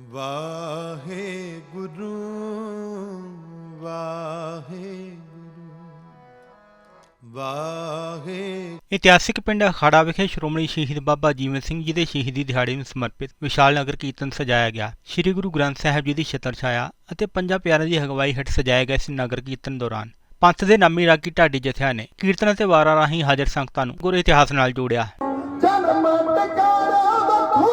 ਵਾਹਿ ਇਤਿਹਾਸਿਕ ਪਿੰਡ ਅਖਾੜਾ ਵਿਖੇ ਸ਼੍ਰੋਮਣੀ ਸ਼ਹੀਦ ਬਾਬਾ ਜੀਵਨ ਸਿੰਘ ਜੀ ਦੇ ਸ਼ਹੀਦੀ ਦਿਹਾੜੇ ਨੂੰ ਸਮਰਪਿਤ ਵਿਸ਼ਾਲ ਨਗਰ ਕੀਰਤਨ ਸਜਾਇਆ ਗਿਆ। ਸ੍ਰੀ ਗੁਰੂ ਗ੍ਰੰਥ ਸਾਹਿਬ ਜੀ ਦੀ ਛਤਰ ਛਾਇਆ ਅਤੇ ਪੰਜਾਂ ਪਿਆਰਿਆਂ ਦੀ ਅਗਵਾਈ ਹੇਠ ਸਜਾਇਆ ਗਿਆ ਇਸ ਨਗਰ ਕੀਰਤਨ ਦੌਰਾਨ। ਪੰਥ ਦੇ ਨਾਮੀ ਰਾਗੀ ਢਾਡੀ ਜਥਿਆਂ ਨੇ ਕੀਰਤਨ ਅਤੇ ਵਾਰਾਂ ਰਾਹੀਂ ਹਾਜ਼ਰ ਸੰਗਤਾਂ ਨੂੰ ਗੁਰ ਇਤਿਹਾਸ ਨਾਲ ਜੋੜਿਆ। ਜਨਮ ਟਿਕਾਣਾ ਵੱਖੋ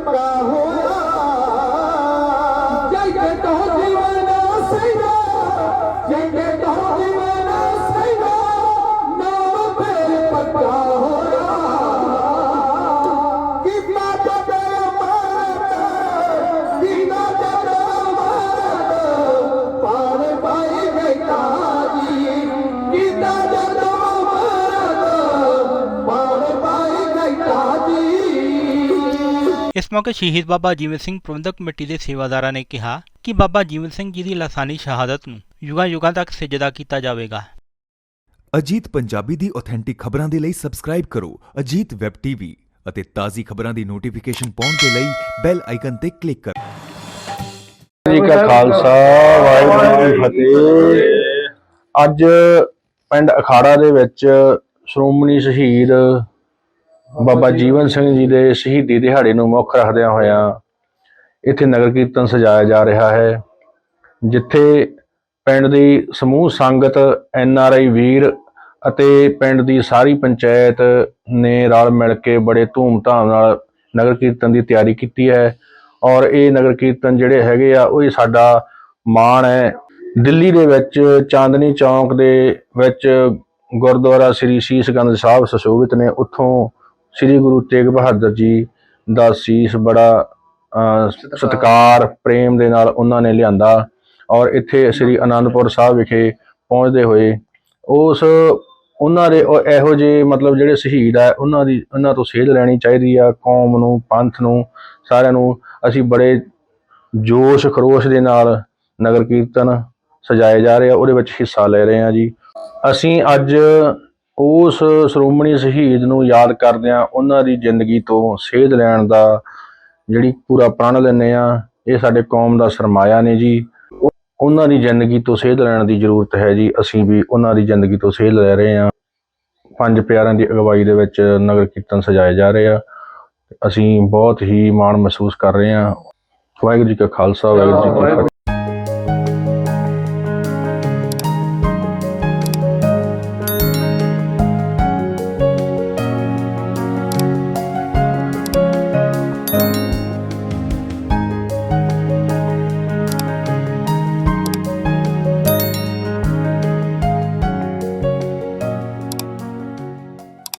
Prahu ਇਸ ਮੌਕੇ ਸ਼ਹੀਦ ਬਾਬਾ ਜੀਵਨ ਸਿੰਘ ਪ੍ਰਬੰਧਕ ਕਮੇਟੀ ਦੇ ਸੇਵਾਦਾਰਾਂ ਨੇ ਕਿਹਾ ਕਿ ਬਾਬਾ ਜੀਵਨ ਸਿੰਘ ਜੀ ਦੀ ਲਾਸਾਨੀ ਸ਼ਹਾਦਤ ਨੂੰ ਯੁਗਾਂ ਯੁਗਾਂ ਤੱਕ ਸਿਜਦਾ ਕੀਤਾ ਜਾਵੇਗਾ। ਅਜੀਤ ਪੰਜਾਬੀ ਦੀ ਆਥੈਂਟਿਕ ਖਬਰਾਂ ਦੇ ਲਈ ਸਬਸਕ੍ਰਾਈਬ ਕਰੋ ਅਜੀਤ ਵੈਬ ਟੀਵੀ ਅਤੇ ਤਾਜ਼ੀ ਖਬਰਾਂ ਦੀ ਨੋਟੀਫਿਕੇਸ਼ਨ ਪਾਉਣ ਦੇ ਲਈ ਬੈਲ ਆਈਕਨ ਤੇ ਕਲਿੱਕ ਕਰੋ। ਜੀ ਕਾ ਖਾਲਸਾ ਵਾਹਿਗੁਰੂ ਜੀ ਕੀ ਫਤਿਹ। ਅੱਜ ਪਿੰਡ ਅਖਾੜਾ ਦੇ ਵਿੱਚ ਸ਼੍ਰੋਮਣੀ ਸ਼ਹੀਦ ਬਾਬਾ ਜੀਵਨ ਸਿੰਘ ਜੀ ਦੇ ਸ਼ਹੀਦੀ ਦਿਹਾੜੇ ਨੂੰ ਮੁੱਖ ਰੱਖਦਿਆਂ ਹੋਇਆਂ ਇੱਥੇ ਨਗਰ ਕੀਰਤਨ ਸਜਾਇਆ ਜਾ ਰਿਹਾ ਹੈ ਜਿੱਥੇ ਪਿੰਡ ਦੀ ਸਮੂਹ ਸੰਗਤ ਐਨ ਆਰ ਆਈ ਵੀਰ ਅਤੇ ਪਿੰਡ ਦੀ ਸਾਰੀ ਪੰਚਾਇਤ ਨੇ ਰਲ ਮਿਲ ਕੇ ਬੜੇ ਧੂਮ-ਧਾਮ ਨਾਲ ਨਗਰ ਕੀਰਤਨ ਦੀ ਤਿਆਰੀ ਕੀਤੀ ਹੈ ਔਰ ਇਹ ਨਗਰ ਕੀਰਤਨ ਜਿਹੜੇ ਹੈਗੇ ਆ ਉਹ ਹੀ ਸਾਡਾ ਮਾਣ ਹੈ ਦਿੱਲੀ ਦੇ ਵਿੱਚ ਚਾਂਦਨੀ ਚੌਂਕ ਦੇ ਵਿੱਚ ਗੁਰਦੁਆਰਾ ਸ੍ਰੀ ਸ਼ੀਸ਼ਗੰਜ ਸਾਹਿਬ ਸੁਸ਼ੋਭਿਤ ਨੇ ਉੱਥੋਂ ਸ੍ਰੀ ਗੁਰੂ ਤੇਗ ਬਹਾਦਰ ਜੀ ਦਾ ਸੀਸ ਬੜਾ ਸਤਿਕਾਰ ਪ੍ਰੇਮ ਦੇ ਨਾਲ ਉਹਨਾਂ ਨੇ ਲਿਆਂਦਾ ਔਰ ਇੱਥੇ ਸ੍ਰੀ ਅਨੰਦਪੁਰ ਸਾਹਿਬ ਵਿਖੇ ਪਹੁੰਚਦੇ ਹੋਏ ਉਸ ਉਹਨਾਂ ਦੇ ਉਹ ਇਹੋ ਜਿਹੇ ਮਤਲਬ ਜਿਹੜੇ ਸ਼ਹੀਦ ਆ ਉਹਨਾਂ ਦੀ ਉਹਨਾਂ ਤੋਂ ਸੇਧ ਲੈਣੀ ਚਾਹੀਦੀ ਆ ਕੌਮ ਨੂੰ ਪੰਥ ਨੂੰ ਸਾਰਿਆਂ ਨੂੰ ਅਸੀਂ ਬੜੇ ਜੋਸ਼ ਖਰੋਸ਼ ਦੇ ਨਾਲ ਨਗਰ ਕੀਰਤਨ ਸਜਾਏ ਜਾ ਰਹੇ ਆ ਉਹਦੇ ਵਿੱਚ ਹਿੱਸਾ ਲੈ ਰਹੇ ਆ ਜੀ। ਅਸੀਂ ਅੱਜ ਉਸ ਸ਼੍ਰੋਮਣੀ ਸ਼ਹੀਦ ਨੂੰ ਯਾਦ ਕਰਦਿਆਂ ਉਹਨਾਂ ਦੀ ਜ਼ਿੰਦਗੀ ਤੋਂ ਸੇਧ ਲੈਣ ਦਾ ਜਿਹੜੀ ਪੂਰਾ ਪ੍ਰਣ ਲੈਂਦੇ ਆ ਇਹ ਸਾਡੇ ਕੌਮ ਦਾ ਸਰਮਾਇਆ ਨੇ ਜੀ। ਉਹ- ਉਹਨਾਂ ਦੀ ਜ਼ਿੰਦਗੀ ਤੋਂ ਸੇਧ ਲੈਣ ਦੀ ਜ਼ਰੂਰਤ ਹੈ ਜੀ। ਅਸੀਂ ਵੀ ਉਹਨਾਂ ਦੀ ਜ਼ਿੰਦਗੀ ਤੋਂ ਸੇਧ ਲੈ ਰਹੇ ਆ ਪੰਜ ਪਿਆਰਿਆਂ ਦੀ ਅਗਵਾਈ ਦੇ ਵਿੱਚ ਨਗਰ ਕੀਰਤਨ ਸਜਾਏ ਜਾ ਰਹੇ ਆ। ਅਸੀਂ ਬਹੁਤ ਹੀ ਮਾਣ ਮਹਿਸੂਸ ਕਰ ਰਹੇ ਆ ਵਾਹਿਗੁਰੂ ਜੀ ਕਾ ਖਾਲਸਾ ਵਾਹਿਗੁਰੂ ਜੀ ਕੀ ਫਤਿਹ।